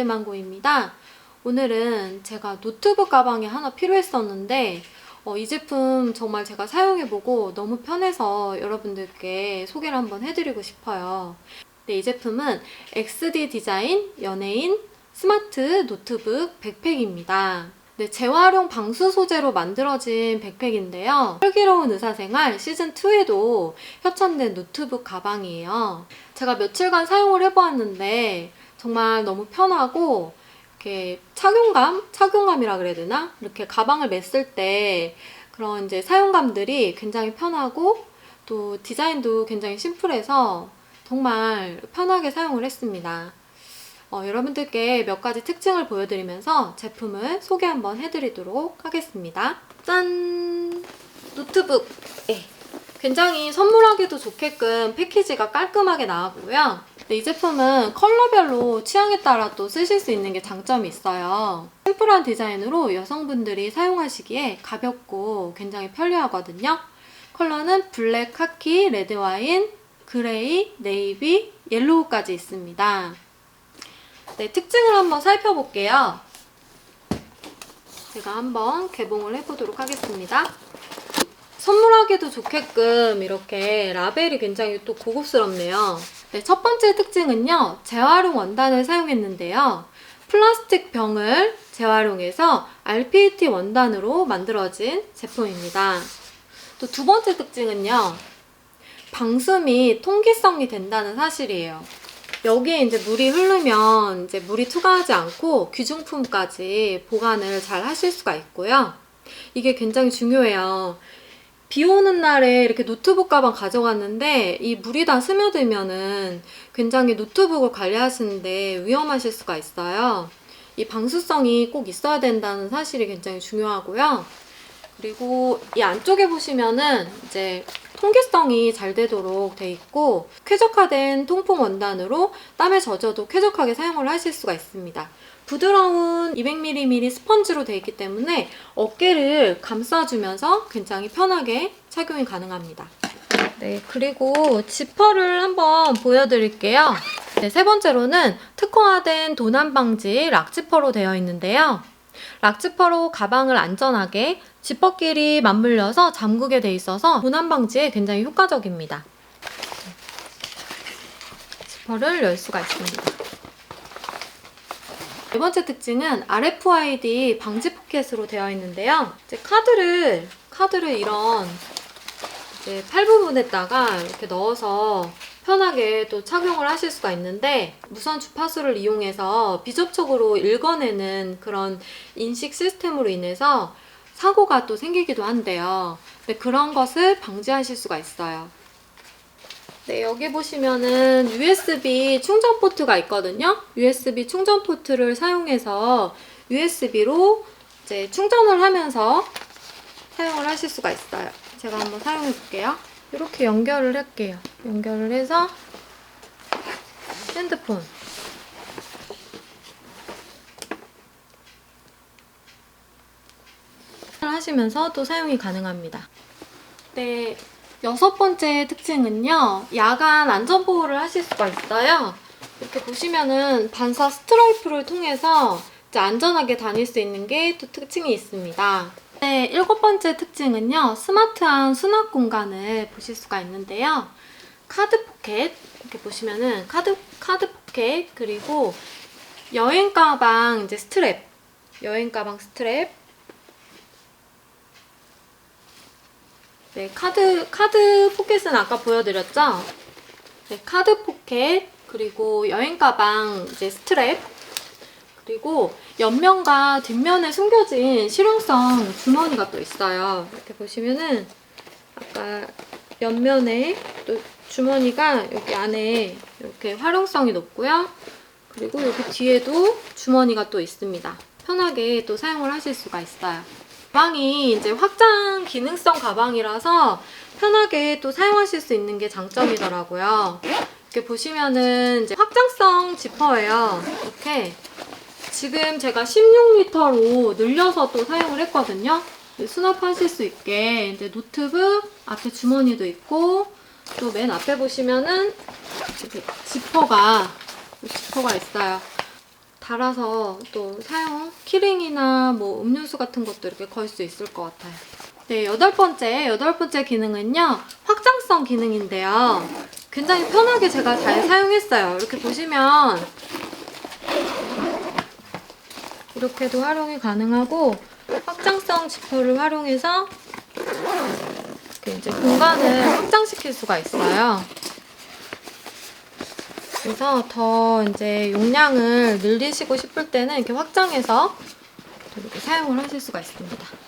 레드망고입니다. 오늘은 제가 노트북 가방이 하나 필요했었는데 어, 이 제품 정말 제가 사용해보고 너무 편해서 여러분들께 소개를 한번 해드리고 싶어요. 네, 이 제품은 XD 디자인 연예인 스마트 노트북 백팩입니다. 네, 재활용 방수 소재로 만들어진 백팩인데요. 슬기로운 의사생활 시즌2에도 협찬된 노트북 가방이에요. 제가 며칠간 사용을 해보았는데 정말 너무 편하고 이렇게 착용감, 착용감이라 그래야 되나? 이렇게 가방을 맸을 때 그런 이제 사용감들이 굉장히 편하고 또 디자인도 굉장히 심플해서 정말 편하게 사용을 했습니다. 어, 여러분들께 몇 가지 특징을 보여드리면서 제품을 소개 한번 해드리도록 하겠습니다. 짠! 노트북. 예. 굉장히 선물하기도 좋게끔 패키지가 깔끔하게 나왔고요. 네, 이 제품은 컬러별로 취향에 따라 또 쓰실 수 있는 게 장점이 있어요. 심플한 디자인으로 여성분들이 사용하시기에 가볍고 굉장히 편리하거든요. 컬러는 블랙, 카키, 레드 와인, 그레이, 네이비, 옐로우까지 있습니다. 네, 특징을 한번 살펴볼게요. 제가 한번 개봉을 해보도록 하겠습니다. 선물하기도 좋게끔 이렇게 라벨이 굉장히 또 고급스럽네요. 네, 첫 번째 특징은요, 재활용 원단을 사용했는데요. 플라스틱 병을 재활용해서 RPET 원단으로 만들어진 제품입니다. 또 두 번째 특징은요, 방수미 통기성이 된다는 사실이에요. 여기에 이제 물이 흐르면 이제 물이 투과하지 않고 귀중품까지 보관을 잘 하실 수가 있고요. 이게 굉장히 중요해요. 비 오는 날에 이렇게 노트북 가방 가져갔는데 이 물이 다 스며들면은 굉장히 노트북을 관리하시는데 위험하실 수가 있어요. 이 방수성이 꼭 있어야 된다는 사실이 굉장히 중요하고요. 그리고 이 안쪽에 보시면은 이제 통기성이 잘 되도록 돼 있고 쾌적화된 통풍 원단으로 땀에 젖어도 쾌적하게 사용을 하실 수가 있습니다. 부드러운 200ml 스펀지로 되어 있기 때문에 어깨를 감싸주면서 굉장히 편하게 착용이 가능합니다. 네, 그리고 지퍼를 한번 보여드릴게요. 네, 세 번째로는 특허화된 도난 방지 락 지퍼로 되어 있는데요. 락지퍼로 가방을 안전하게 지퍼끼리 맞물려서 잠그게 돼 있어서 도난 방지에 굉장히 효과적입니다. 지퍼를 열 수가 있습니다. 네 번째 특징은 RFID 방지 포켓으로 되어 있는데요. 이제 카드를 카드를 이런 이제 팔 부분에다가 이렇게 넣어서 편하게 또 착용을 하실 수가 있는데 무선 주파수를 이용해서 비접촉으로 읽어내는 그런 인식 시스템으로 인해서 사고가 또 생기기도 한대요. 근데 그런 것을 방지하실 수가 있어요. 네, 여기 보시면은 USB 충전 포트가 있거든요. USB 충전 포트를 사용해서 USB로 이제 충전을 하면서 사용을 하실 수가 있어요. 제가 한번 사용해 볼게요. 이렇게 연결을 할게요. 연결을 해서 핸드폰 하시면서 또 사용이 가능합니다. 네, 여섯 번째 특징은요. 야간 안전보호를 하실 수가 있어요. 이렇게 보시면은 반사 스트라이프를 통해서 안전하게 다닐 수 있는 게 또 특징이 있습니다. 네, 일곱 번째 특징은요. 스마트한 수납 공간을 보실 수가 있는데요. 카드 포켓 이렇게 보시면은 카드 카드 포켓 그리고 여행 가방 이제 스트랩 여행 가방 스트랩 네, 카드, 카드 포켓은 아까 보여드렸죠? 네, 카드 포켓, 그리고 여행 가방 이제 스트랩, 그리고 옆면과 뒷면에 숨겨진 실용성 주머니가 또 있어요. 이렇게 보시면은 아까 옆면에 또 주머니가 여기 안에 이렇게 활용성이 높고요. 그리고 여기 뒤에도 주머니가 또 있습니다. 편하게 또 사용을 하실 수가 있어요. 가방이 이제 확장 기능성 가방이라서 편하게 또 사용하실 수 있는 게 장점이더라고요. 이렇게 보시면은 이제 확장성 지퍼예요. 이렇게 지금 제가 16리터로 늘려서 또 사용을 했거든요. 수납하실 수 있게 이제 노트북 앞에 주머니도 있고 또 맨 앞에 보시면은 이렇게 지퍼가 지퍼가 있어요. 달아서 또 사용 키링이나 뭐 음료수 같은 것도 이렇게 걸 수 있을 것 같아요. 네, 여덟 번째, 여덟 번째 기능은요, 확장성 기능인데요. 굉장히 편하게 제가 잘 사용했어요. 이렇게 보시면, 이렇게도 활용이 가능하고, 확장성 지퍼를 활용해서, 이렇게 이제 공간을 확장시킬 수가 있어요. 그래서 더 이제 용량을 늘리시고 싶을 때는 이렇게 확장해서 이렇게 사용을 하실 수가 있습니다.